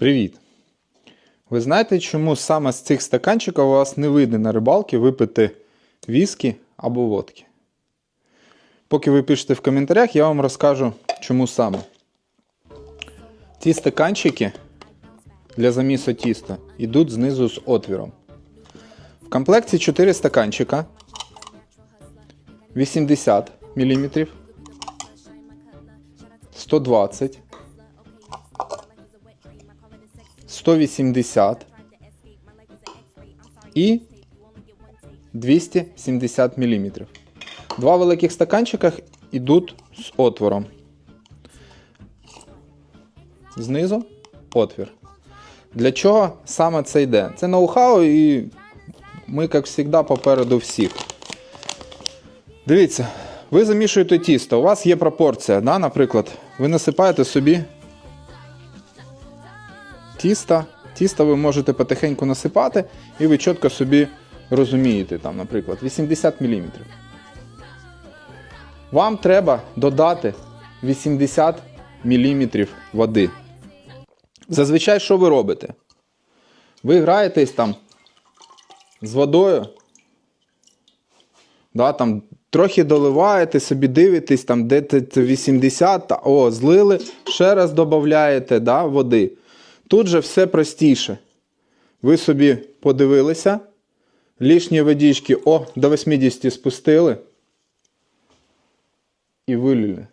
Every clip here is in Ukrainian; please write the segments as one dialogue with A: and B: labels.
A: Привіт! Ви знаєте, чому саме з цих стаканчиків у вас не вийде на рибалки випити віскі або водки? Поки ви пишете в коментарях, я вам розкажу, чому саме. Ці стаканчики для замісу тіста йдуть знизу з отвіром. В комплекті 4 стаканчика 80 мм, 120 180 і 270 мм. Два великих стаканчиках йдуть з отвором. Знизу отвір. Для чого саме це йде? Це ноу-хау і ми, як завжди, попереду всіх. Дивіться, ви замішуєте тісто, у вас є пропорція. Да? Наприклад, ви насипаєте собі тіста. Тісто ви можете потихеньку насипати, і ви чітко собі розумієте, там, наприклад, 80 мм. Вам треба додати 80 мм води. Зазвичай, що ви робите? Ви граєтесь там з водою, да, там, трохи доливаєте, собі дивитесь, там, де це 80, та, о, злили, ще раз додаєте да, води. Тут же все простіше. Ви собі подивилися, лишні водички о, до 80 спустили і вилили.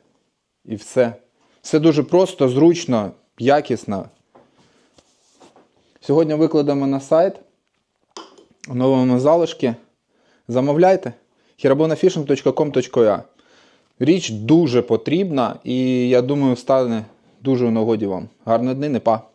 A: І все. Все дуже просто, зручно, якісно. Сьогодні викладемо на сайт новому залишки. Замовляйте hirabonafishing.com.ua Річ дуже потрібна і я думаю, стане дуже в нагоді вам. Гарної дни, не па!